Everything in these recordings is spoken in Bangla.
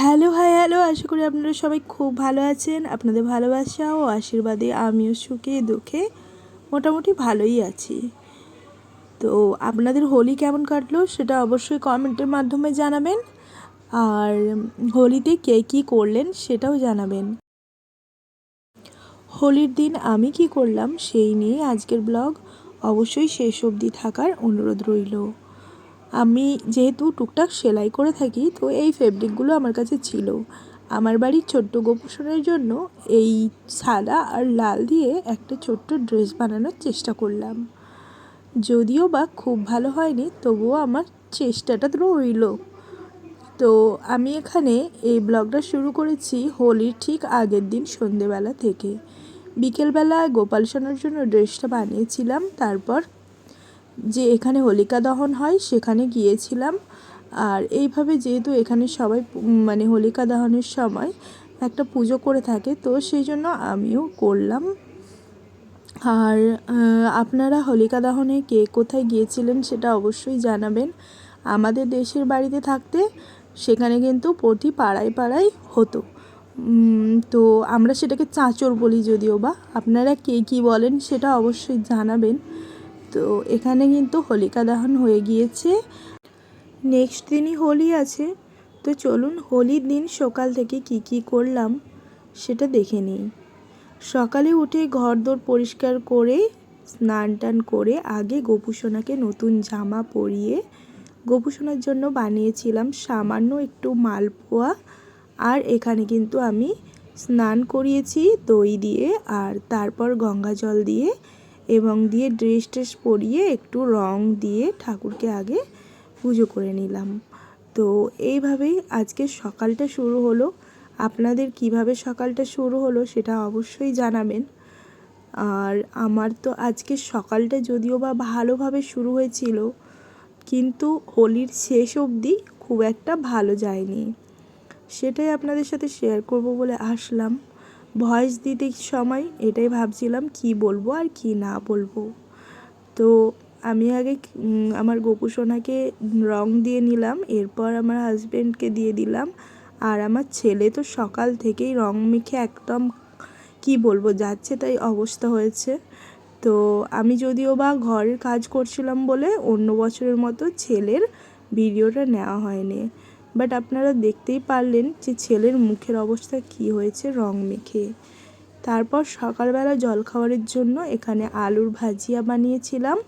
হ্যালো, হাই, হ্যালো, আশা করি আপনারা সবাই খুব ভালো আছেন। আপনাদের ভালোবাসা ও আশীর্বাদে আমিও সুখে, দুঃখে মোটামুটি ভালোই আছি। তো আপনাদের হোলি কেমন কাটলো সেটা অবশ্যই কমেন্টের মাধ্যমে জানাবেন। আর হোলিতে কে কী করলেন সেটাও জানাবেন। হোলির দিন আমি কি করলাম সেই নিয়ে আজকের ব্লগ অবশ্যই শেষ অবধি থাকার অনুরোধ রইল। আমি যেহেতু টুকটাক সেলাই করে থাকি, তো এই ফেব্রিকগুলো আমার কাছে ছিল। আমার বাড়ির ছোট্ট গোপুসনের জন্য এই সাদা আর লাল দিয়ে একটা ছোট্ট ড্রেস বানানোর চেষ্টা করলাম। যদিও বা খুব ভালো হয়নি, তবুও আমার চেষ্টাটা তো রইল। তো আমি এখানে এই ব্লগটা শুরু করেছি হোলির ঠিক আগের দিন সন্ধেবেলা থেকে। বিকেলবেলা গোপাল সোনার জন্য ড্রেসটা বানিয়েছিলাম, তারপর যে এখানে হোলিকা দহন হয়, সেখানে গিয়েছিলাম। আর এইভাবে যেহেতু এখানে সবাই মানে হোলিকা দহনের সময় একটা পুজো করে থাকে, তো সেই জন্য আমিও করলাম। আর আপনারা হোলিকা দহনে কে কোথায় গিয়েছিলেন সেটা অবশ্যই জানাবেন। আমাদের দেশের বাড়িতে থাকতে সেখানে কিন্তু প্রতি পাড়ায় পাড়ায় হতো। তো আমরা সেটাকে চাঁচর বলি যদিও বা, আপনারা কে কী বলেন সেটা অবশ্যই জানাবেন। তো এখানে কিন্তু হোলিকা দহন হয়ে গিয়েছে। নেক্সট দিনই হোলি আছে। তো চলুন হোলির দিন সকাল থেকে কি কি করলাম সেটা দেখে নিই। সকালে উঠে ঘরদোর পরিষ্কার করে, স্নান টান করে আগে গোপুসোনাকে নতুন জামা পরিয়ে গোপুসোনার জন্য বানিয়েছিলাম সামান্য একটু মালপোয়া। আর এখানে কিন্তু আমি স্নান করিয়েছি দই দিয়ে আর তারপর গঙ্গা জল দিয়ে এবং দিয়ে ড্রেস ট্রেস পরিয়ে একটু রং দিয়ে ঠাকুরকে আগে পুজো করে নিলাম। তো এইভাবেই আজকে সকালটা শুরু হলো। আপনাদের কীভাবে সকালটা শুরু হলো সেটা অবশ্যই জানাবেন। আর আমার তো আজকে সকালটা যদিও বা ভালোভাবে শুরু হয়েছিল, কিন্তু হোলির শেষ অবধি খুব একটা ভালো যায়নি। সেটাই আপনাদের সাথে শেয়ার করব বলে আসলাম। ভয়েস দিতে সময় এটাই ভাবছিলাম কি বলব আর কি না বলব। তো আমি আগে আমার গোপু সোনাকে রং দিয়ে নিলাম, এরপর আমার হাজব্যান্ডকে দিয়ে দিলাম। আর আমার ছেলে তো সকাল থেকেই রং মেখে একদম কি বলব, যাচ্ছে তাই অবস্থা হয়েছে। তো আমি যদিও বা ঘরের কাজ করছিলাম বলে অন্য বছরের মতো ছেলের ভিডিওটা নেওয়া হয়নি। বাট আপনারা দেখতেই পারলেন যে ছেলের মুখের অবস্থা কি হয়েছে রং মেখে। তারপর সকালবেলা জলখাবারের জন্য এখানে আলুর ভাজিয়া বানিয়েছিলাম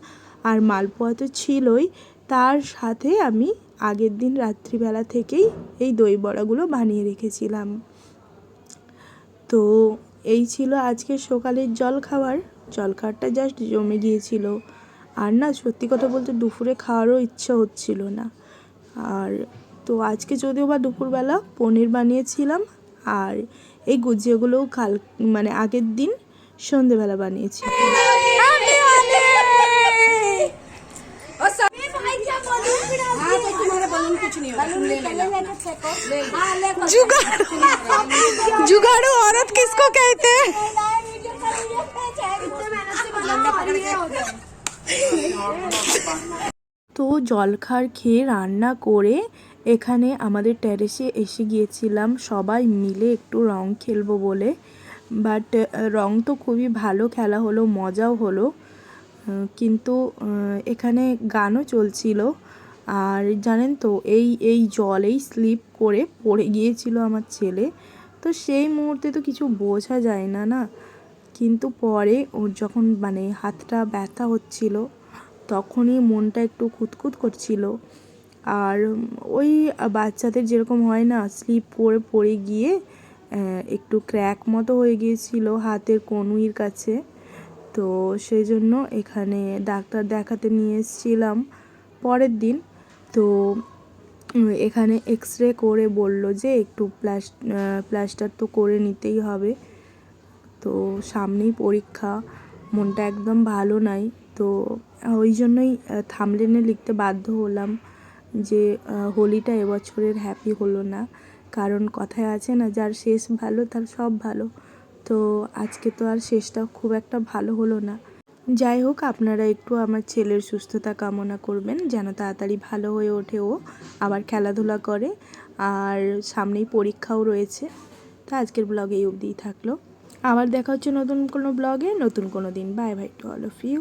আর মালপোয়া তো ছিলই। তার সাথে আমি আগের দিন রাত্রিবেলা থেকেই এই দই বড়াগুলো বানিয়ে রেখেছিলাম। তো এই ছিল আজকে সকালের জল খাবার জলখাবারটা জাস্ট জমে গিয়েছিল। আর না, সত্যি কথা বলতে দুপুরে খাওয়ারও ইচ্ছা হচ্ছিল না। আর তো আজকে যদিও বা দুপুরবেলা পনির বানিয়েছিলাম আর এই গুজিয়াগুলোও কাল মানে আগের দিন সন্ধেবেলা বানিয়েছি हाँ तो तुम्हारा बलून कुछ नहीं होगा तुम ले लेना जुगाड़ू जुगाड़ू औरत किसको कहते हैं তো জলখার খেয়ে রান্না করে এখানে আমাদের টেরেসে এসে গিয়েছিলাম। সবাই মিলে একটু রং খেলব বলে। বাট রং তো খুবই ভালো, খেলা হলো, মজাও হলো। কিন্তু এখানে গানও চলছিল। আর জানেন তো, এই এই জলেই স্লিপ করে পড়ে গিয়েছিল আমার ছেলে। তো সেই মুহূর্তে তো কিছু বোঝা যায় না না? কিন্তু পরে ওর যখন মানে হাতটা ব্যথা হচ্ছিল, তখনই মনটা একটু খুঁতখুত করছিল। আর ওই বাচ্চাদের যেরকম হয় না স্লিপ করে পড়ে গিয়ে একটু ক্র্যাক মতো হয়ে গিয়েছিল হাতের কনুইর কাছে। তো সেই জন্য এখানে ডাক্তার দেখাতে নিয়ে এসেছিলাম পরের দিন। তো এখানে এক্স রে করে বলল যে একটু প্লাস প্লাস্টার তো করে নিতেই হবে। তো সামনেই পরীক্ষা, মনটা একদম ভালো নাই। তো ওই জন্যই থামলেনে লিখতে বাধ্য হলাম। যে হোলিটা এবছরের হ্যাপি হলো না। কারণ কথায় আছে না, যার শেষ ভালো তার সব ভালো। তো আজকে তো আর শেষটা খুব একটা ভালো হলো না। যাই হোক, আপনারা একটু আমার ছেলের সুস্থতা কামনা করবেন, যেন তাড়াতাড়ি ভালো হয়ে ওঠে ও, আবার খেলাধুলা করে। আর সামনেই পরীক্ষাও রয়েছে। তো আজকের ব্লগ এই অবধিই থাকল। আবার দেখা হচ্ছে নতুন কোনো ব্লগে নতুন কোনো দিন। Bye bye to all of you